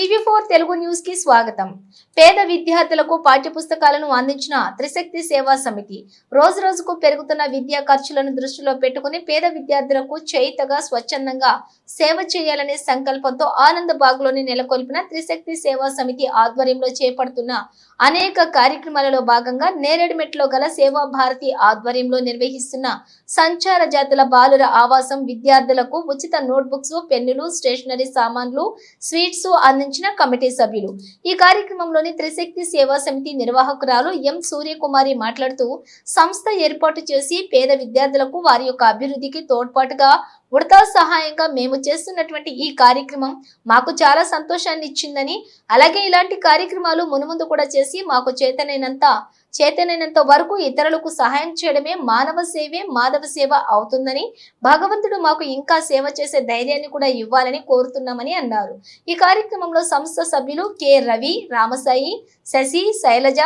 TV four Telugu న్యూస్కి స్వాగతం. పేద విద్యార్థులకు పాఠ్యపుస్తకాలను అందించిన త్రిశక్తి సేవా సమితి రోజు రోజుకు పెరుగుతున్న విద్యా ఖర్చులను దృష్టిలో పెట్టుకుని పేద విద్యార్థులకు చేయితగా స్వచ్ఛందంగా సేవ చేయాలనే సంకల్పంతో ఆనంద బాగ్లోని నెలకొల్పిన త్రిశక్తి సేవా సమితి ఆధ్వర్యంలో చేపడుతున్న అనేక కార్యక్రమాలలో భాగంగా నేరేడుమెట్లో గల సేవా భారతి ఆధ్వర్యంలో నిర్వహిస్తున్న సంచార జాతుల బాలుర ఆవాసం విద్యార్థులకు ఉచిత నోట్బుక్స్ పెన్నులు స్టేషనరీ సామాన్లు స్వీట్స్ అందించిన కమిటీ సభ్యులు. ఈ కార్యక్రమంలోని త్రిశక్తి సేవా సమితి నిర్వాహకురాలు ఎం సూర్యకుమారి మాట్లాడుతూ సంస్థ ఏర్పాటు చేసి పేద విద్యార్థులకు వారి యొక్క అభివృద్ధికి తోడ్పాటుగా ఉడతా సహాయంగా మేము చేస్తున్నటువంటి ఈ కార్యక్రమం మాకు చాలా సంతోషాన్ని ఇచ్చిందని అలాగే ఇలాంటి కార్యక్రమాలు మునుముందు కూడా చేసి మాకు చేతనైనంత చేతనైనంత వరకు ఇతరులకు సహాయం చేయడమే మానవ సేవే మాధవ సేవ అవుతుందని భగవంతుడు మాకు ఇంకా సేవ చేసే ధైర్యాన్ని కూడా ఇవ్వాలని కోరుతున్నామని అన్నారు. ఈ కార్యక్రమంలో సంస్థ సభ్యులు కె. రవి రామసాయి శశి శైలజ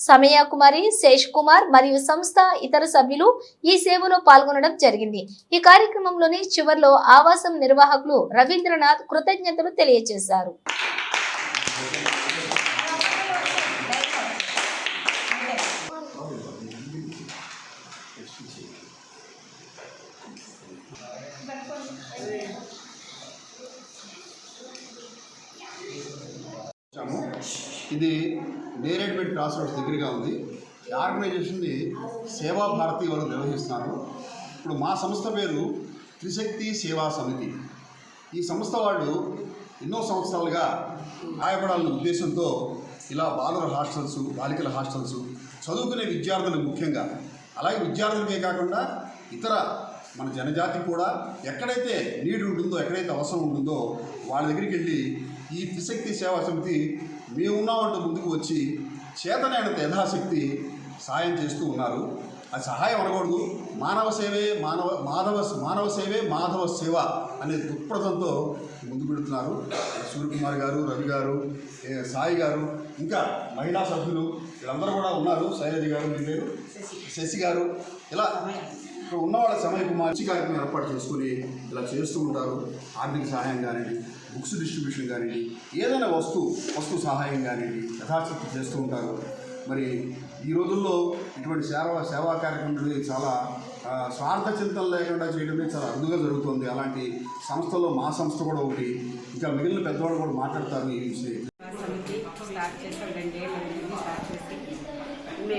సమయ కుమారి శేష్ కుమార్ మరియు సంస్థ ఇతర సభ్యులు ఈ సేవలో పాల్గొనడం జరిగింది. ఈ కార్యక్రమంలోని చివర్లో ఆవాసం నిర్వాహకులు రవీంద్రనాథ్ కృతజ్ఞతలు తెలియజేశారు. ఇది నేరేడ్మెంట్ క్రాస్ రోడ్స్ దగ్గరగా ఉంది. ఈ ఆర్గనైజేషన్ని సేవా భారతి వాళ్ళు నిర్వహిస్తున్నారు. ఇప్పుడు మా సంస్థ పేరు త్రిశక్తి సేవా సమితి. ఈ సంస్థ వాళ్ళు ఎన్నో సంవత్సరాలుగా సహాయపడాలనే ఉద్దేశంతో ఇలా బాలుర హాస్టల్స్ బాలికల హాస్టల్స్ చదువుకునే విద్యార్థులు ముఖ్యంగా. అలాగే విద్యార్థులకే కాకుండా ఇతర మన జనజాతి కూడా ఎక్కడైతే నీడు ఉంటుందో ఎక్కడైతే అవసరం ఉంటుందో వాళ్ళ దగ్గరికి వెళ్ళి ఈ త్రిశక్తి సేవా సమితి మేమున్నామంటూ ముందుకు వచ్చి చేతనైనంత యథాశక్తి సాయం చేస్తూ ఉన్నారు. అది సహాయం అనకూడదు మానవ సేవే మానవ మాధవ మానవ సేవే మాధవ సేవ అనే దృక్పథంతో ముందుకు వెళుతున్నారు. సూర్యకుమార్ గారు రవి గారు సాయి గారు ఇంకా మహిళా సభ్యులు వీళ్ళందరూ కూడా ఉన్నారు. శైలజ గారు మీ పేరు? శశి గారు. ఇలా ఇక్కడ ఉన్నవాళ్ళ వాళ్ళ మంచి కార్యక్రమం ఏర్పాటు చేసుకుని ఇలా చేస్తూ ఉంటారు. ఆర్థిక సహాయం కానివ్వండి బుక్స్ డిస్ట్రిబ్యూషన్ కానివ్వండి ఏదైనా వస్తువు వస్తు సహాయం కానివ్వండి యథాశక్తి చేస్తూ ఉంటారు. మరి ఈ రోజుల్లో ఇటువంటి సేవ సేవా కార్యక్రమాలు చాలా స్వార్థ చింతన లేకుండా చేయడమే చాలా అరుదుగా జరుగుతుంది. అలాంటి సంస్థలో మా సంస్థ కూడా ఒకటి ఇంకా మిగిలిన పెద్దవాళ్ళు కూడా మాట్లాడతారు ఈ విషయం సమితి స్టార్ట్ చేసాం రెండేళ్ళ నుంచి స్టార్ట్ చేసి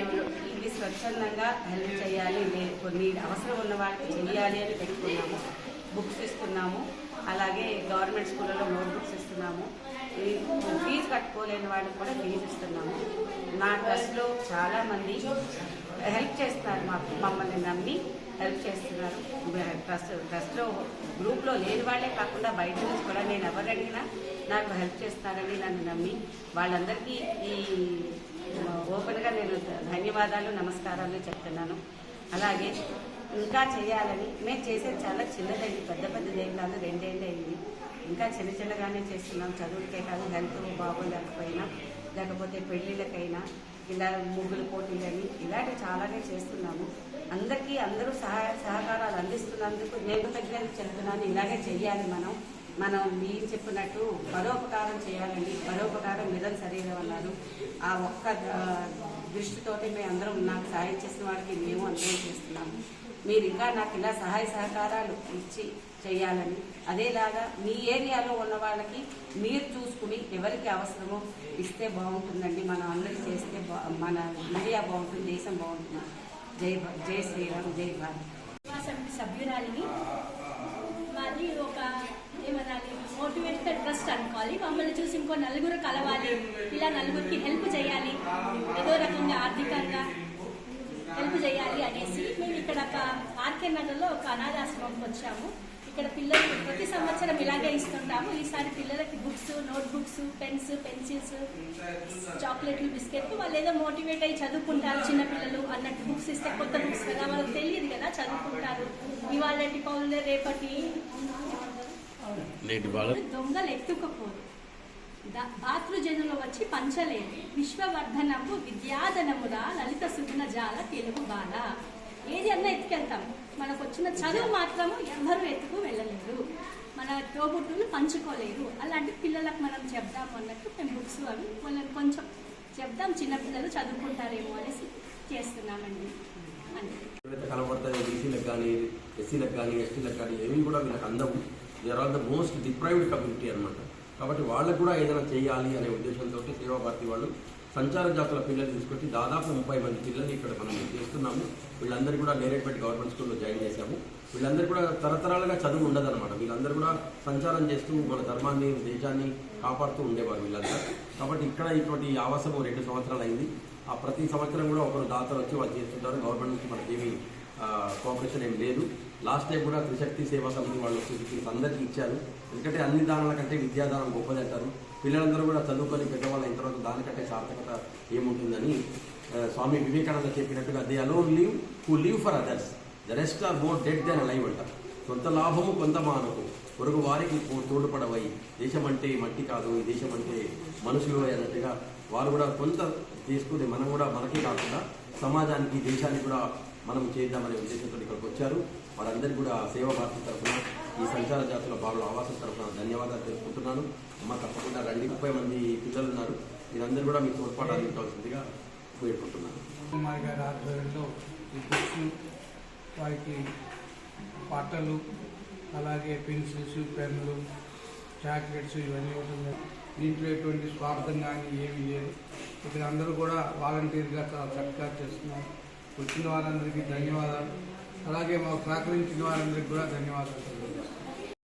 మేము ఇది స్వచ్ఛందంగా హెల్ప్ చేయాలి. నేను కొన్ని అవసరం ఉన్న వాళ్ళకి చేయాలి అని పెట్టుకున్నాము. బుక్స్ ఇస్తున్నాము. అలాగే గవర్నమెంట్ స్కూళ్ళలో నోట్ బుక్స్ ఇస్తున్నాము. ఫీజు కట్టుకోలేని వాళ్ళకి కూడా ఫీజు ఇస్తున్నాము. నా ట్రస్ట్లో చాలామంది హెల్ప్ చేస్తున్నారు మాకు మమ్మల్ని నమ్మి హెల్ప్ చేస్తున్నారు. ట్రస్ట్ ట్రస్ట్లో గ్రూప్లో లేని వాళ్ళే కాకుండా బయట నుంచి కూడా నేను ఎవరు అడిగినా నాకు హెల్ప్ చేస్తారని నన్ను నమ్మి వాళ్ళందరికీ ఈ ఓపెన్గా నేను ధన్యవాదాలు నమస్కారాలు చెప్తున్నాను. అలాగే ఇంకా చేయాలని మేము చేసేది చాలా చిన్నదైంది పెద్ద పెద్దది ఏం కాదు రెండేళ్ళు అయింది. ఇంకా చిన్న చిన్నగానే చేస్తున్నాం చదువులకే కాదు హెల్త్ బాగోలేకపోయినా లేకపోతే పెళ్ళిళ్ళకైనా ఇలా ముగ్గులు పోటీలని ఇలాంటివి చాలానే చేస్తున్నాము. అందరికీ అందరూ సహాయ సహకారాలు అందిస్తున్నందుకు నేను తగ్గినందుకు చెప్తున్నాను ఇలాగే చెయ్యాలి మనం. మనం మీరు చెప్పినట్టు పరోపకారం చేయాలండి. పరోపకారం నిజం శరీరం అన్నారు. ఆ ఒక్క దృష్టితోటి మేము అందరం నాకు సహాయం చేసిన వాడికి మేము అనుభవం చేస్తున్నాము మీరు ఇంకా నాకు ఇలా సహాయ సహకారాలు ఇచ్చి చేయాలని. అదేలాగా మీ ఏరియాలో ఉన్న వాళ్ళకి మీరు చూసుకుని ఎవరికి అవసరమో ఇస్తే బాగుంటుందండి. మనం అందరూ చేస్తే బా- మన ఇండియా బాగుంటుంది దేశం బాగుంటుంది. జై జై శ్రీరామ్ జై భారత్. సభ్యురాలిని. మాది ఒక ఏమనాలి? మోటివేటెడ్ ట్రస్ట్ అనుకోవాలి. మమ్మల్ని చూసి ఇంకో నలుగురు కలవాలి. ఇలా నలుగురికి హెల్ప్ చేయాలి. ఏదో రకంగా ఆర్థికంగా హెల్ప్ చేయాలి అనేసి మేము ఇక్కడ ఒక ఆర్కే నగర్లో ఒక అనాథాశ్రమంకి వచ్చాము. ఇక్కడ పిల్లలకి ప్రతి సంవత్సరం ఇలాగే ఇస్తుంటాము. ఈసారి పిల్లలకి books note books pens pencils చాక్లెట్లు బిస్కెట్లు వాళ్ళు ఏదో మోటివేట్ అయ్యి చదువుకుంటారు చిన్నపిల్లలు అన్నట్టు బుక్స్ ఇస్తే కొత్త బుక్స్ కదా. వాళ్ళకి తెలియదు కదా చదువుకుంటారు. ఇవాళ పౌరులే రేపటి నేటి బాల దొంగలు ఎత్తుకపోరు ద- భాతృజనులు వచ్చి పంచలేదు విశ్వవర్ధనము విద్యాధనమురా లలిత సుగుణ జాల తెలుగు బాల. ఏది అన్నా ఎత్తుకెళ్తాం. మనకు వచ్చిన చదువు మాత్రము ఎవ్వరూ ఎత్తుకు వెళ్ళలేదు మన తోబుట్టులు పంచుకోలేరు. అలాంటి పిల్లలకు మనం చెప్దాం అన్నట్టు మేము బుక్స్ అవి కొంచెం చెప్దాం చిన్నపిల్లలు చదువుకుంటారేమో అనేసి చేస్తున్నామండి. కనబడతాయో బీసీలకు కానీ ఎస్సీలకు కానీ ఎస్టీలకు కానీ ఏవి కూడా వీళ్ళకి అందవు. They are the most deprived community అనమాట కాబట్టి వాళ్ళకు కూడా ఏదైనా చేయాలి అనే ఉద్దేశంతో సేవా భారతి వాళ్ళు సంచార జాతుల పిల్లలు తీసుకొచ్చి దాదాపు ముప్పై మంది పిల్లలు ఇక్కడ మనం చేస్తున్నాము. వీళ్ళందరూ కూడా నేరేడ్పేట గవర్నమెంట్ స్కూల్లో జాయిన్ చేశాము. వీళ్ళందరూ కూడా తరతరాలుగా చదువు ఉండదన్నమాట. వీళ్ళందరూ కూడా సంచారం చేస్తూ మన ధర్మాన్ని దేశాన్ని కాపాడుతూ ఉండేవారు వీళ్ళందరూ కాబట్టి ఇక్కడ ఇటువంటి ఆవాసము రెండు సంవత్సరాలు అయింది. ఆ ప్రతి సంవత్సరం కూడా ఒకరు దాతలు వచ్చి వాళ్ళు చేస్తుంటారు. గవర్నమెంట్ నుంచి మనకేమీ కోఆపరేషన్ ఏం లేదు. లాస్ట్ టైం కూడా త్రిశక్తి సేవా సమితి వాళ్ళు వచ్చి అందరికీ ఇచ్చారు. ఎందుకంటే అన్ని దానాల కంటే విద్యాదానం గొప్పది అంటారు. పిల్లలందరూ కూడా చదువుకొని పెద్దవాళ్ళు అయిన తర్వాత దానికంటే సార్థకత ఏముంటుందని స్వామి వివేకానంద చెప్పినట్టుగా they alone live who live for others the rest are more dead than live అంటారు కొంత లాభము కొంత మానకు పొరుగు వారికి తోడుపడవై. దేశం అంటే మట్టి కాదు ఈ దేశం అంటే మనుషులు అన్నట్టుగా వారు కూడా కొంత తీసుకుని మనం కూడా మనకే కాకుండా సమాజానికి దేశానికి కూడా మనం చేద్దామనే ఉద్దేశంతో ఇక్కడికి వచ్చారు. వారందరికీ కూడా సేవా భారతి తరఫున ఈ సంచార జాతుల బాబుల ఆవాసం తరఫున ధన్యవాదాలు తెలుపుకుంటున్నాను. అమ్మ తప్పకుండా రెండు. ముప్పై మంది పిల్లలు ఉన్నారు. మీరందరూ కూడా మీ తోడ్పాటు అందించవలసిందిగా కోరుకుంటున్నాను. కుమార్ గారి ఆధ్వర్యంలో ఈ బుక్స్ వారికి బట్టలు అలాగే పెన్సిల్స్ పెన్నులు చాక్లెట్స్ ఇవన్నీ ఉంటుంది దీంట్లో ఎటువంటి స్వార్థం కానీ ఏమీ లేదు. ఇక్కడ అందరూ కూడా వాలంటీర్గా చాలా చక్కగా చేస్తున్నారు. వచ్చిన వారందరికీ ధన్యవాదాలు. అలాగే మాకు సహకరించిన వారందరికీ కూడా ధన్యవాదాలు.